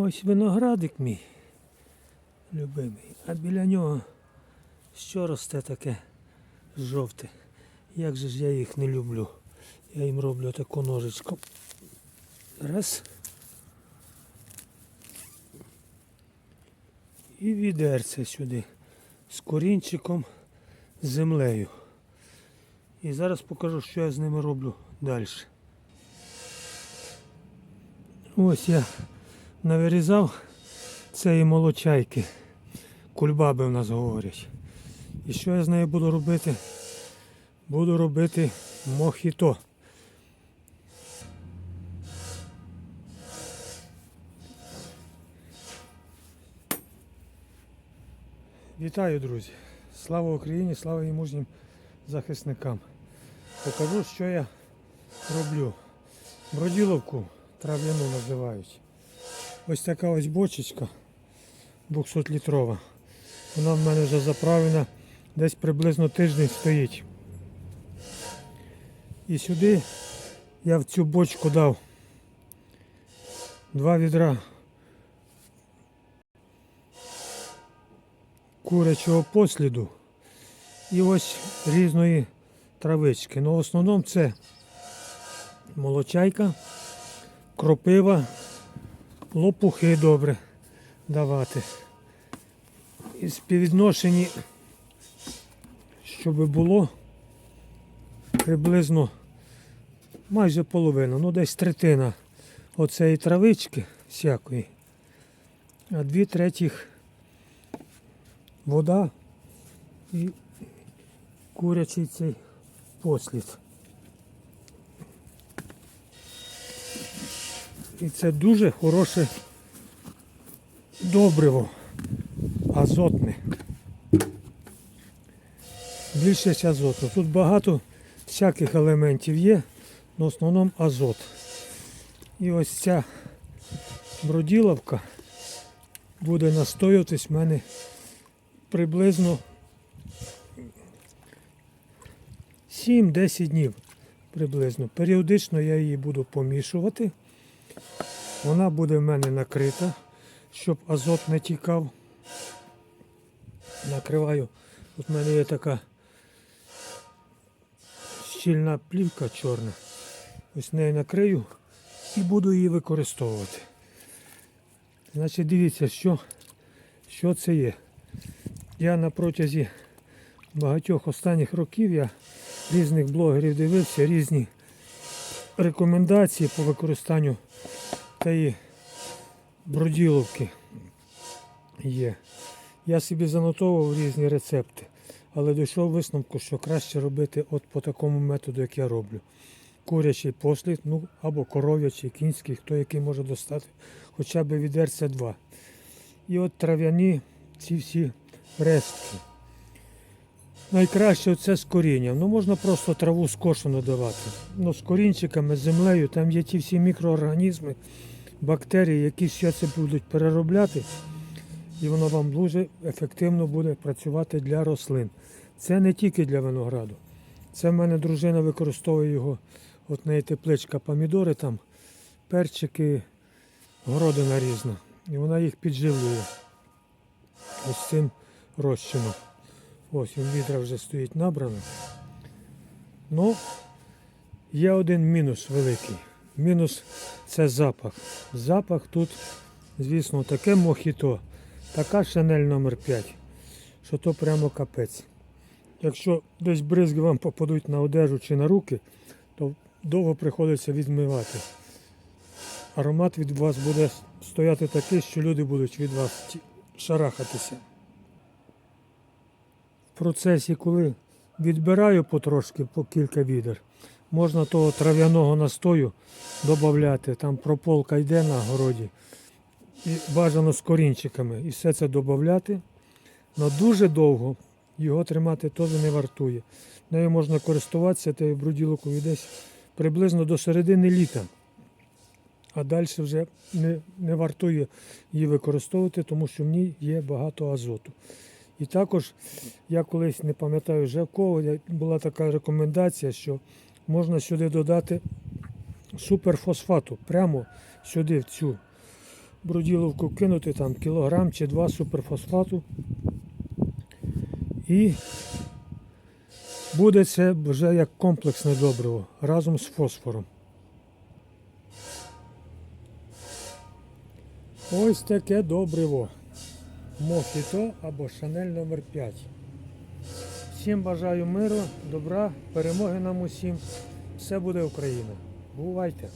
Ось виноградик мій любимий, а біля нього що росте таке жовте. Як же ж я їх не люблю. Я їм роблю таку ножичку. Раз. І відерце сюди з корінчиком, з землею. І зараз покажу, що я з ними роблю далі. Ось я навирізав цієї молочайки. Кульбаби в нас говорять. І що я з нею буду робити? Буду робити мохіто. Вітаю, друзі! Слава Україні, слава і мужнім захисникам. Покажу, що я роблю. Броділовку трав'яну називають. Ось така ось бочечка 200-літрова. Вона в мене вже заправлена, десь приблизно тиждень стоїть. І сюди я в цю бочку дав два відра курячого посліду і ось різної травички. Ну, в основному це молочайка, кропива, лопухи добре давати. І співвідношенні, щоб було приблизно майже половина, ну десь третина оцеї травички всякої, а дві третіх вода і курячий цей послід. І це дуже хороше добриво, азотне. Більшість азоту. Тут багато всяких елементів є, але в основному азот. І ось ця броділовка буде настоюватись в мене приблизно 7-10 днів приблизно. Періодично я її буду помішувати. Вона буде в мене накрита, щоб азот не тікав. Накриваю. Тут в мене є така щільна плівка чорна. Ось нею накрию і буду її використовувати. Значить, дивіться, що, що це є. Я на протязі багатьох останніх років я різних блогерів дивився, різні рекомендації по використанню тієї броділовки є. Я собі занотовував різні рецепти, але дійшов висновку, що краще робити от по такому методу, як я роблю. Курячий послід, ну або коров'ячий, кінський, хто який може достати, хоча б відерця два. І от трав'яні ці всі рештки. Найкраще це з корінням. Ну можна просто траву скошену давати. Ну, з корінчиками, з землею, там є ті всі мікроорганізми, бактерії, які все це будуть переробляти, і воно вам дуже ефективно буде працювати для рослин. Це не тільки для винограду. Це в мене дружина використовує його, от неї тепличка, помідори там, перчики, городина різна. І вона їх підживлює ось цим розчином. Ось відра вже стоїть набрано. Ну, є один мінус великий. Мінус це запах. Запах тут, звісно, таке мохіто, така шанель номер 5 що то прямо капець. Якщо десь бризги вам попадуть на одежу чи на руки, то довго приходиться відмивати. Аромат від вас буде стояти такий, що люди будуть від вас шарахатися. Процесі, коли відбираю потрошки по кілька відер, можна того трав'яного настою додати, там прополка йде на городі, і бажано з корінчиками. І все це додати. Но дуже довго його тримати теж не вартує. Нею можна користуватися тією бруділкою десь приблизно до середини літа. А далі вже не, не вартує її використовувати, тому що в ній є багато азоту. І також я колись не пам'ятаю вже кого була така рекомендація, що можна сюди додати суперфосфату прямо сюди, в цю бруділовку кинути там кілограм чи два суперфосфату. І буде це вже як комплексне добриво разом з фосфором. Ось таке добриво. Мохіто або Шанель номер 5 Всім бажаю миру, добра, перемоги нам усім. Все буде Україна. Бувайте!